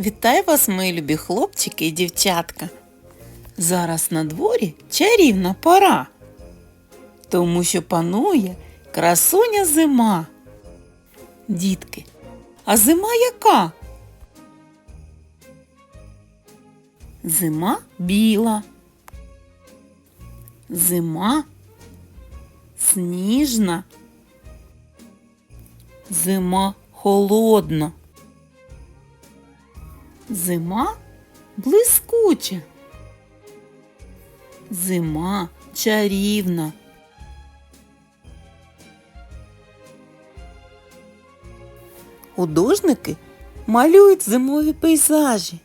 Вітаю вас, мої любі хлопчики і дівчатка. Зараз на дворі чарівна пора, тому що панує красуня зима. Дітки, а зима яка? Зима біла. Зима сніжна. Зима холодна. Зима блискуча. Зима чарівна. Художники малюють зимові пейзажі.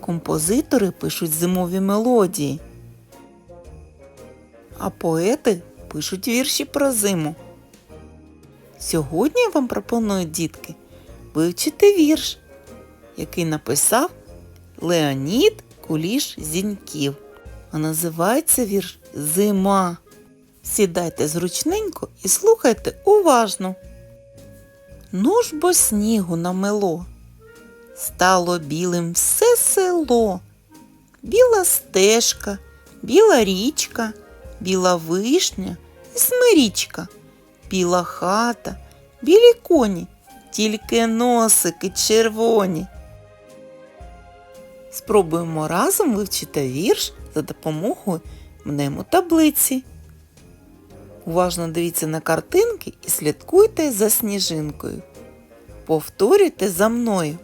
Композитори пишуть зимові мелодії. А поети пишуть вірші про зиму. Сьогодні я вам пропоную, дітки, вивчити вірш, який написав Леонід Куліш Зіньків. А називається вірш Зима. Сідайте зручненько і слухайте уважно. Ну ж бо снігу намело, стало білим все село, біла стежка, біла річка, біла вишня і смирічка, біла хата, білі коні, тільки носики червоні. Спробуємо разом вивчити вірш за допомогою мнемотаблиці. Уважно дивіться на картинки і слідкуйте за сніжинкою. Повторюйте за мною.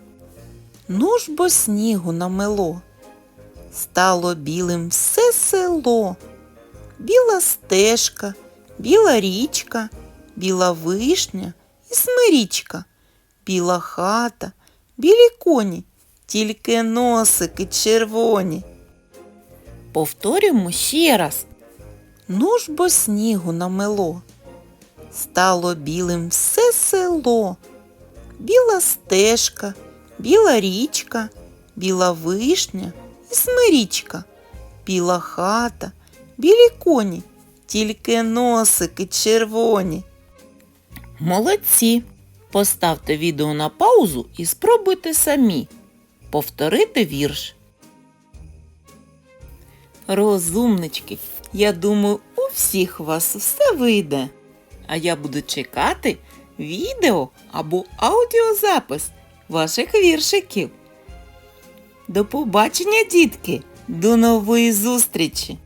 Ну ж бо снігу намело. Стало білим все село. Біла стежка, біла річка, біла вишня і смирічка, біла хата, білі коні, тільки носики червоні. Повторюємо ще раз. Ну ж бо снігу намело. Стало білим все село. Біла стежка, біла річка, біла вишня і смирічка, біла хата, білі коні, тільки носики червоні. Молодці! Поставте відео на паузу і спробуйте самі повторити вірш. Розумнички, я думаю, у всіх вас все вийде. А я буду чекати відео або аудіозапис ваших віршиків. До побачення, дітки! До нової зустрічі!